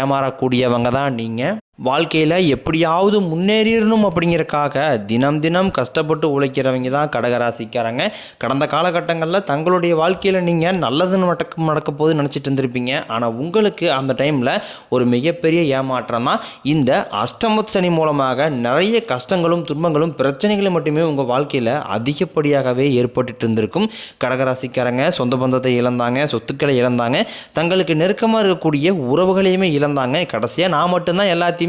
ஏமாறக்கூடியவங்க தான் நீங்கள் வாழ்க்கையில் எப்படியாவது முன்னேறிடணும் அப்படிங்கிறக்காக தினம் தினம் கஷ்டப்பட்டு உழைக்கிறவங்க தான் கடகராசிக்காரங்க. கடந்த காலகட்டங்களில் தங்களுடைய வாழ்க்கையில் நீங்கள் நல்லது நடக்க நடக்க போது நினச்சிட்டு இருந்திருப்பீங்க. ஆனால் உங்களுக்கு அந்த டைமில் ஒரு மிகப்பெரிய ஏமாற்றம் தான். இந்த அஷ்டமத் சனி மூலமாக நிறைய கஷ்டங்களும் துன்பங்களும் பிரச்சனைகளும் மட்டுமே உங்கள் வாழ்க்கையில் அதிகப்படியாகவே ஏற்பட்டுட்டு இருந்திருக்கும். கடகராசிக்காரங்க சொந்த பந்தத்தை இழந்தாங்க சொத்துக்களை இழந்தாங்க. தங்களுக்கு நெருக்கமாக இருக்கக்கூடிய உறவுகளையுமே இழந்தாங்க. கடைசியாக நான் மட்டும்தான் எல்லாத்தையும்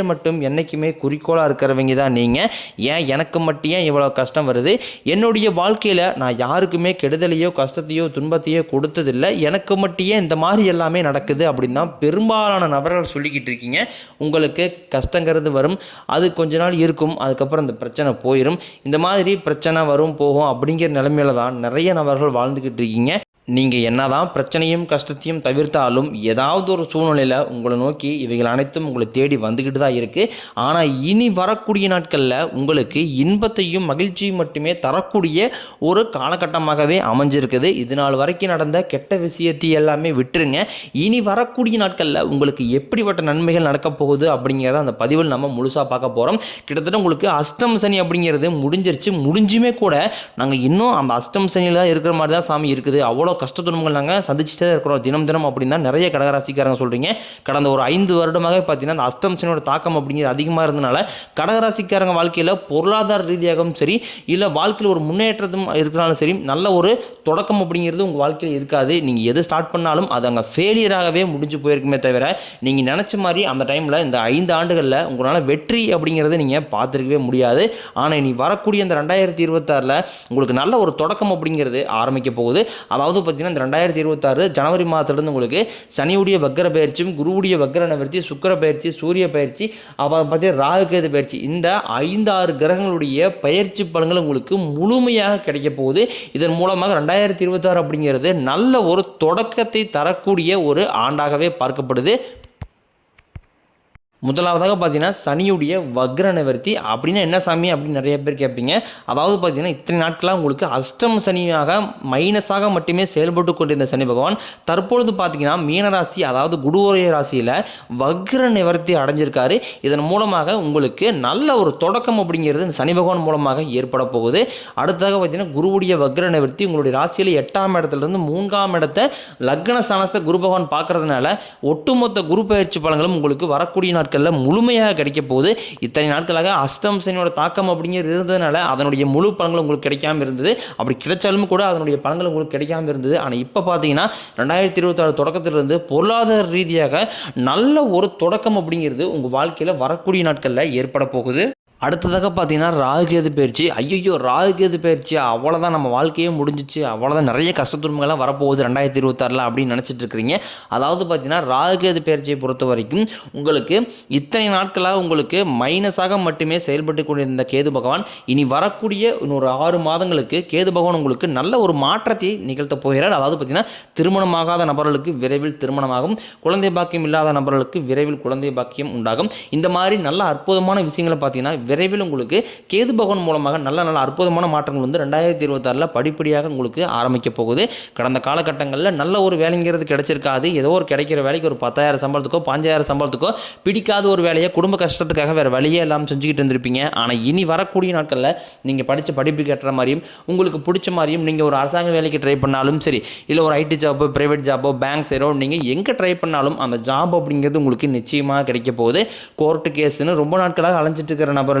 மட்டும் என்றைக்குமே குறிக்கோளாக இருக்கிறவங்க தான் நீங்கள் ஏன் எனக்கு மட்டும் ஏன் இவ்வளோ கஷ்டம் வருது? என்னுடைய வாழ்க்கையில் நான் யாருக்குமே கெடுதலையோ கஷ்டத்தையோ துன்பத்தையோ கொடுத்ததில்லை. எனக்கு மட்டும் ஏன் இந்த மாதிரி எல்லாமே நடக்குது அப்படின்னு தான் பெரும்பாலான நபர்கள் சொல்லிக்கிட்டு இருக்கீங்க. உங்களுக்கு கஷ்டங்கிறது வரும். அது கொஞ்ச நாள் இருக்கும். அதுக்கப்புறம் இந்த பிரச்சனை போயிடும் இந்த மாதிரி பிரச்சனை வரும் போகும் அப்படிங்கிற நிலைமையில தான் நிறைய நபர்கள் வாழ்ந்துக்கிட்டு இருக்கீங்க. நீங்கள் என்னதான் பிரச்சனையும் கஷ்டத்தையும் தவிர்த்தாலும் ஏதாவது ஒரு சூழ்நிலையில் உங்களை நோக்கி இவைகள் அனைத்தும் உங்களை தேடி வந்துக்கிட்டு தான் இருக்குது ஆனால் இனி வரக்கூடிய நாட்களில் உங்களுக்கு இன்பத்தையும் மகிழ்ச்சியும் மட்டுமே தரக்கூடிய ஒரு காலகட்டமாகவே அமைஞ்சிருக்குது. இது நாள் வரைக்கும் நடந்த கெட்ட விஷயத்தை எல்லாமே விட்டுருங்க. இனி வரக்கூடிய நாட்களில் உங்களுக்கு எப்படிப்பட்ட நன்மைகள் நடக்கப் போகுது அப்படிங்கிறத அந்த பதிவில் நம்ம முழுசாக பார்க்க போகிறோம் கிட்டத்தட்ட உங்களுக்கு அஷ்டம் சனி அப்படிங்கிறது முடிஞ்சிருச்சு. முடிஞ்சுமே கூட நாங்கள் இன்னும் அந்த அஷ்டம் சனியில் தான் இருக்கிற மாதிரி தான் சாமி இருக்குது. அவ்வளோ கஷ்ட துன்பங்கள் நாங்கள் சந்திச்சுட்டே இருக்கிறோம் தினம் தினம் அப்படின்னு தான் நிறைய கடகராசிக்காரங்க சொல்கிறீங்க கடந்த ஒரு ஐந்து வருடமாக பார்த்தீங்கன்னா அந்த அஷ்டம் சனியோட தாக்கம் அப்படிங்கிறது அதிகமாக இருந்தனால கடகராசிக்காரங்க வாழ்க்கையில் பொருளாதார ரீதியாகவும் சரி இல்லை வாழ்க்கையில் ஒரு முன்னேற்றத்தும் இருக்கிறாலும் சரி நல்ல ஒரு தொடக்கம் அப்படிங்கிறது உங்கள் வாழ்க்கையில் இருக்காது. நீங்கள் எது ஸ்டார்ட் பண்ணாலும் அது அங்கே ஃபெயிலியராகவே முடிஞ்சு போயிருக்குமே தவிர நீங்கள் நினச்ச மாதிரி அந்த டைமில் இந்த ஐந்து ஆண்டுகளில் உங்களால் வெற்றி அப்படிங்கிறத நீங்கள் பார்த்துருக்கவே முடியாது. ஆனால் இனி வரக்கூடிய இந்த ரெண்டாயிரத்தி இருபத்தாறில் உங்களுக்கு நல்ல ஒரு தொடக்கம் அப்படிங்கிறது ஆரம்பிக்க போகுது. அதாவது பார்த்தீங்கன்னா இந்த ரெண்டாயிரத்தி இருபத்தாறு ஜனவரி மாதத்துலேருந்து உங்களுக்கு சனியுடைய வக்கர பயிற்சியும் குருவுடைய வக்கர நிவர்த்தி சுக்கிர பயிற்சி சூரிய பயிற்சி அப்புறம் பார்த்தீங்கன்னா ராகுகேது பயிற்சி இந்த ஐந்து ஆறு கிரகங்களுடைய பயிற்சி பலன்கள் உங்களுக்கு முழுமையாக கிடைக்க போகுது. இதன் மூலமாக ரெண்டாயிரத்தி இருபத்தாறு அப்படிங்கிறது நல்ல ஒரு தொடக்கத்தை தரக்கூடிய ஒரு ஆண்டாகவே பார்க்கப்படுது. முதலாவதாக பார்த்தீங்கன்னா சனியுடைய வக்ர நிவர்த்தி. அப்படின்னா என்ன சாமி? அப்படின்னு நிறைய பேர் கேட்பீங்க. அதாவது பார்த்தீங்கன்னா இத்தனை நாட்களாக உங்களுக்கு அஷ்டம் சனியாக மைனஸாக மட்டுமே செயல்பட்டு கொண்டிருந்த சனி பகவான் தற்பொழுது பார்த்தீங்கன்னா மீனராசி அதாவது குடுவோரைய ராசியில் வக்ர நிவர்த்தி அடைஞ்சிருக்காரு. இதன் மூலமாக உங்களுக்கு நல்ல ஒரு தொடக்கம் அப்படிங்கிறது இந்த சனி பகவான் மூலமாக ஏற்பட போகுது. அடுத்ததாக பார்த்தீங்கன்னா குருவுடைய வக்ர நிவர்த்தி உங்களுடைய ராசியில் எட்டாம் இடத்துலேருந்து மூன்றாம் இடத்தை லக்ன ஸ்தானத்தை குரு பகவான் பார்க்கறதுனால ஒட்டுமொத்த குரு பயிற்சி பலன்களும் உங்களுக்கு வரக்கூடிய நாட்கள் நாட்களில் முழுமையாக கிடைக்க போகுது. இத்தனை நாட்களாக அஷ்டம் சனியோட தாக்கம் அப்படிங்கிறது இருந்ததுனால அதனுடைய முழு பலன்கள் உங்களுக்கு கிடைக்காம இருந்தது. அப்படி கிடைச்சாலும் கூட அதனுடைய பலன்கள் உங்களுக்கு கிடைக்காம இருந்தது. ஆனால் இப்போ பார்த்தீங்கன்னா ரெண்டாயிரத்தி இருபத்தாறு தொடக்கத்திலிருந்து பொருளாதார ரீதியாக நல்ல ஒரு தொடக்கம் அப்படிங்கிறது உங்கள் வாழ்க்கையில் வரக்கூடிய நாட்களில் ஏற்பட போகுது. அடுத்ததாக பார்த்தீங்கன்னா ராகுகேது பயிற்சி. ஐயோ ராகுகேது பயிற்சி. அவ்வளோதான் நம்ம வாழ்க்கையே முடிஞ்சிச்சு. அவ்வளோதான் நிறைய கஷ்ட வரப்போகுது ரெண்டாயிரத்தி இருபத்தாறில் அப்படின்னு நினச்சிட்டு இருக்கிறீங்க. அதாவது பார்த்தீங்கன்னா ராகுகேது பயிற்சியை பொறுத்த வரைக்கும் உங்களுக்கு இத்தனை நாட்களாக உங்களுக்கு மைனஸாக மட்டுமே செயல்பட்டு கொண்டிருந்த கேது பகவான் இனி வரக்கூடிய இன்னொரு ஆறு மாதங்களுக்கு கேது பகவான் உங்களுக்கு நல்ல ஒரு மாற்றத்தை நிகழ்த்த போகிறார். அதாவது பார்த்தீங்கன்னா திருமணமாகாத நபர்களுக்கு விரைவில் திருமணமாகும். குழந்தை பாக்கியம் இல்லாத நபர்களுக்கு விரைவில் குழந்தை பாக்கியம் உண்டாகும். இந்த மாதிரி நல்ல அற்புதமான விஷயங்களை பார்த்தீங்கன்னா விரைவில் உங்களுக்கு கேது பகவான் மூலமாக நல்ல நல்ல அற்புதமான மாற்றங்கள் வந்து ரெண்டாயிரத்தி இருபத்தாறில் படிப்படியாக உங்களுக்கு ஆரம்பிக்க போகுது. கடந்த காலகட்டங்களில் நல்ல ஒரு வேலைங்கிறது கிடைச்சிருக்காது. ஏதோ ஒரு கிடைக்கிற வேலைக்கு ஒரு பத்தாயிரம் சம்பளத்துக்கோ பாஞ்சாயிரம் சம்பளத்துக்கோ பிடிக்காத ஒரு வேலையை குடும்ப கஷ்டத்துக்காக வேறு வழியே இல்லாமல் செஞ்சுக்கிட்டு இருந்திருப்பீங்க. ஆனால் இனி வரக்கூடிய நாட்களில் நீங்கள் படித்த படிப்பு கட்டுற மாதிரியும் உங்களுக்கு பிடிச்ச மாதிரியும் நீங்கள் ஒரு அரசாங்க வேலைக்கு ட்ரை பண்ணாலும் சரி இல்லை ஒரு ஐடி ஜாப்போ ப்ரைவேட் ஜாப்போ பேங்க் சேரோ நீங்கள் எங்கே ட்ரை பண்ணாலும் அந்த ஜாப் அப்படிங்கிறது உங்களுக்கு நிச்சயமாக கிடைக்க போகுது. கோர்ட்டு கேஸுன்னு ரொம்ப நாட்களாக அலைஞ்சிட்டு இருக்கிற நபர்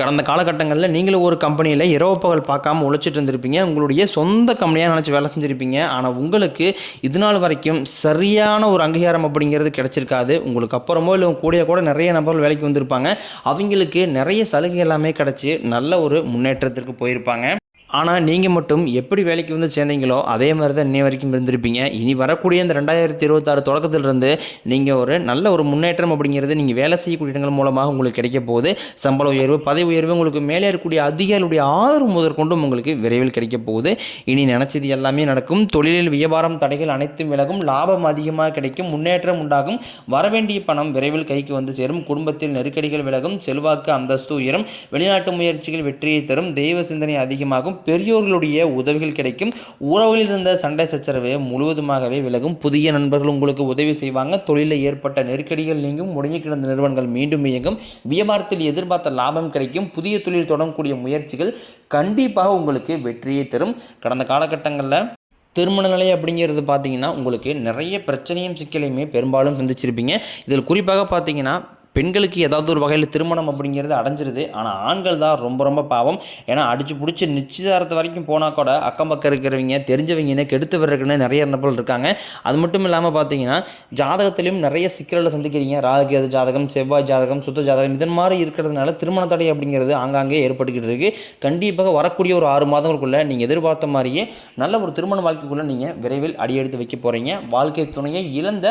கடந்த காலகட்டங்களில் நீங்களும் ஒரு கம்பெனியில் இரவு பகல் பார்க்காம உழைச்சிட்டு இருந்திருப்பீங்க. உங்களுடைய சொந்த கம்பெனியாக நினச்சி வேலை செஞ்சுருப்பீங்க. ஆனால் உங்களுக்கு இது நாள் வரைக்கும் சரியான ஒரு அங்கீகாரம் அப்படிங்கிறது கிடச்சிருக்காது. உங்களுக்கு அப்புறமோ இல்லை கூடிய கூடயே கூட நிறைய நபர்கள் வேலைக்கு வந்திருப்பாங்க. அவங்களுக்கு நிறைய சலுகை எல்லாமே கிடச்சி நல்ல ஒரு முன்னேற்றத்திற்கு போயிருப்பாங்க. ஆனால் நீங்கள் மட்டும் எப்படி வேலைக்கு வந்து சேர்ந்தீங்களோ அதே மாதிரி தான் இன்னை வரைக்கும் இருந்திருப்பீங்க. இனி வரக்கூடிய இந்த ரெண்டாயிரத்தி இருபத்தாறு தொடக்கத்திலிருந்து நீங்கள் ஒரு நல்ல ஒரு முன்னேற்றம் அப்படிங்கிறது நீங்கள் வேலை செய்யக்கூடிய இடங்கள் மூலமாக உங்களுக்கு கிடைக்க போகுது. சம்பள உயர்வு பதவி உயர்வு உங்களுக்கு மேலே இருக்கக்கூடிய அதிகாரிகளுடைய ஆதரவு முதற்கொண்டும் உங்களுக்கு விரைவில் கிடைக்க போகுது. இனி நினச்சது எல்லாமே நடக்கும். தொழிலில் வியாபாரம் தடைகள் அனைத்தும் விலகும். லாபம் அதிகமாக கிடைக்கும். முன்னேற்றம் உண்டாகும். வரவேண்டிய பணம் விரைவில் கைக்கு வந்து சேரும். குடும்பத்தில் நெருக்கடிகள் விலகும். செல்வாக்கு அந்தஸ்து உயரும். வெளிநாட்டு முயற்சிகள் வெற்றியை தரும். தெய்வ சிந்தனை அதிகமாகும். பெரியோர்களுடைய உதவிகள் கிடைக்கும். உறவுகளில் இருந்த சண்டை சச்சரவு முழுவதுமாகவே விலகும். புதிய நண்பர்கள் உங்களுக்கு உதவி செய்வாங்க. தொழிலில் ஏற்பட்ட நெருக்கடிகள் நீங்கும். முடங்கி கிடந்த நிறுவனங்கள் மீண்டும் இயங்கும். வியாபாரத்தில் எதிர்பார்த்த லாபம் கிடைக்கும். புதிய தொழில் தொடங்கக்கூடிய முயற்சிகள் கண்டிப்பாக உங்களுக்கு வெற்றியை தரும். கடந்த காலகட்டங்களில் திருமண நிலை அப்படிங்கிறது பார்த்தீங்கன்னா உங்களுக்கு நிறைய பிரச்சனையும் சிக்கலையுமே பெரும்பாலும் சந்திச்சிருப்பீங்க. இதில் குறிப்பாக பார்த்தீங்கன்னா பெண்களுக்கு ஏதாவது ஒரு வகையில் திருமணம் அப்படிங்கிறது அடைஞ்சிருது. ஆனால் ஆண்கள் தான் ரொம்ப ரொம்ப பாவம். ஏன்னா அடிச்சு பிடிச்சி நிச்சயதாரத்து வரைக்கும் போனால் கூட அக்கம் பக்கம் இருக்கிறவங்க தெரிஞ்சவங்கன்னு கெடுத்து வர்றதுக்குன்னு நிறைய நபர்கள் இருக்காங்க. அது மட்டும் இல்லாமல் பார்த்தீங்கன்னா ஜாதகத்திலையும் நிறைய சிக்கல்களை சந்திக்கிறீங்க. ராகுகேது ஜாதகம் செவ்வாய் ஜாதகம் சுத்த ஜாதகம் இதன் மாதிரி இருக்கிறதுனால திருமண தடை அப்படிங்கிறது ஆங்காங்கே ஏற்பட்டுக்கிட்டு இருக்குது கண்டிப்பாக வரக்கூடிய ஒரு ஆறு மாதங்களுக்குள்ளே நீங்கள் எதிர்பார்த்த மாதிரியே நல்ல ஒரு திருமண வாழ்க்கைக்குள்ளே நீங்கள் விரைவில் அடியெடுத்து வைக்க போகிறீங்க வாழ்க்கை துணையை இழந்த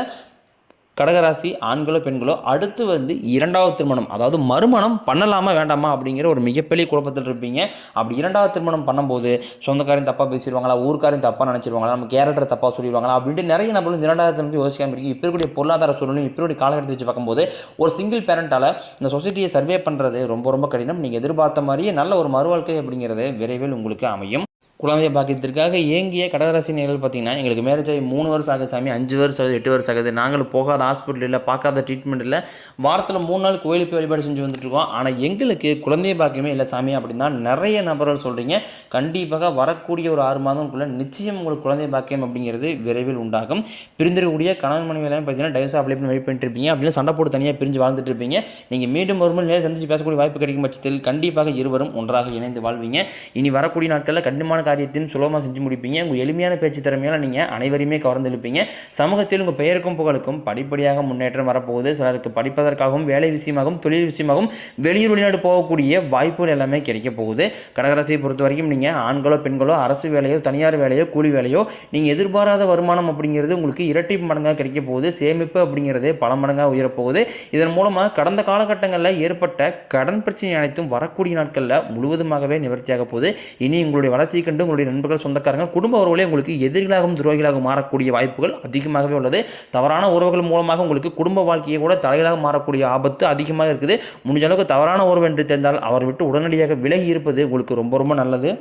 கடகராசி ஆண்களோ பெண்களோ அடுத்து வந்து இரண்டாவது திருமணம் அதாவது மறுமணம் பண்ணலாமா வேண்டாமா அப்படிங்கிற ஒரு மிகப்பெரிய குழப்பத்தில் இருப்பீங்க. அப்படி இரண்டாவது திருமணம் பண்ணும்போது சொந்தக்காரையும் தப்பாக பேசிடுவாங்களா ஊர்க்காரையும் தப்பாக நினச்சிருவாங்களா நம்ம கேரக்டர் தப்பாக சொல்லிடுவாங்களா அப்படின்ட்டு நிறைய நம்மளும் இரண்டாவது திருமணம் யோசிக்காமல் இருக்கு இப்போ இருக்கக்கூடிய பொருளாதார சூழ்நிலை இப்போ இருக்கக்கூடிய காலகட்டத்தை வச்சு பார்க்கும்போது ஒரு சிங்கிள் பேரண்டால் இந்த சொசைட்டியை சர்வே பண்ணுறது ரொம்ப ரொம்ப கடினம். நீங்கள் எதிர்பார்த்த மாதிரியே நல்ல ஒரு மறுவாழ்க்கை அப்படிங்கிறது விரைவில் உங்களுக்கு அமையும். குழந்தைய பாக்கியத்திற்காக ஏங்கிய கடகராசி நேர்கள் பார்த்தீங்கன்னா எங்களுக்கு மேரேஜ் ஆகி மூணு வருஷம் ஆகுது சாமி அஞ்சு வருஷம் ஆகுது எட்டு வருஷம் ஆகுது. நாங்களும் போகாத ஹாஸ்பிட்டல் இல்லை பார்க்காத ட்ரீட்மெண்ட் இல்லை. வாரத்தில் மூணு நாள் கோயிலுக்கு போய் வழிபாடு செஞ்சு வந்துட்டுருக்கோம். ஆனால் எங்களுக்கு குழந்தை பாக்கியமே இல்லை சாமி அப்படின்னா நிறைய நபர்கள் சொல்கிறீங்க கண்டிப்பாக வரக்கூடிய ஒரு ஆறு மாதம்குள்ளே நிச்சயம் உங்களுக்கு குழந்தை பாக்கியம் அப்படிங்கிறது விரைவில் உண்டாகும். பிரிந்திருக்கக்கூடிய கணவன் மனைவி எல்லாம் பார்த்தீங்கன்னா டைவர்ஸ் அப்ளை பண்ணி வெயிட் பண்ணிட்டு இருப்பீங்க. அப்படின்னு சண்டை போட்டு தனியாக பிரிஞ்சு வாழ்ந்துட்டு இருப்பீங்க. நீங்கள் மீண்டும் ஒரு மணி நேரம் சந்திச்சு பேசக்கூடிய வாய்ப்பு கிடைக்கும் பட்சத்தில் கண்டிப்பாக இருவரும் ஒன்றாக இணைந்து வாழ்வீங்க. இனி வரக்கூடிய நாட்களில் கண்டிப்பான காரியத்தையும் சுலபமாக செஞ்சு முடிப்பீங்க. உங்கள் எளிமையான பேச்சு திறமையால் நீங்கள் அனைவரையுமே கவர்ந்தெழுப்பீங்க சமூகத்தில் உங்கள் பெயருக்கும் புகழுக்கும் படிப்படியாக முன்னேற்றம் வரப்போகுது. சிலருக்கு படிப்பதற்காகவும் வேலை விஷயமாகவும் தொழில் விஷயமாகவும் வெளியூர் வெளிநாடு போகக்கூடிய வாய்ப்புகள் எல்லாமே கிடைக்க போகுது. கடகராசியை பொறுத்த வரைக்கும் நீங்கள் ஆண்களோ பெண்களோ அரசு வேலையோ தனியார் வேலையோ கூலி வேலையோ நீங்கள் எதிர்பாராத வருமானம் அப்படிங்கிறது உங்களுக்கு இரட்டி மடங்காக கிடைக்க போகுது. சேமிப்பு அப்படிங்கிறது பல மடங்காக உயரப்போகுது. இதன் மூலமாக கடந்த காலகட்டங்களில் ஏற்பட்ட கடன் பிரச்சனை அனைத்தும் வரக்கூடிய நாட்களில் முழுவதுமாகவே நிவர்த்தியாக போகுது. இனி உங்களுடைய வளர்ச்சியை கண்டு கண்டு உங்களுடைய நண்பர்கள் சொந்தக்காரங்க குடும்ப உறவுகளே உங்களுக்கு எதிரிகளாகவும் துரோகிகளாகவும் மாறக்கூடிய வாய்ப்புகள் அதிகமாகவே உள்ளது. தவறான உறவுகள் மூலமாக உங்களுக்கு குடும்ப வாழ்க்கையை கூட தலைகளாக மாறக்கூடிய ஆபத்து அதிகமாக இருக்குது. முடிஞ்ச அளவுக்கு தவறான உறவு என்று தெரிந்தால் அவர் விட்டு உடனடியாக விலகி இருப்பது உங்களுக்கு ரொம்ப ரொம்ப நல்லது.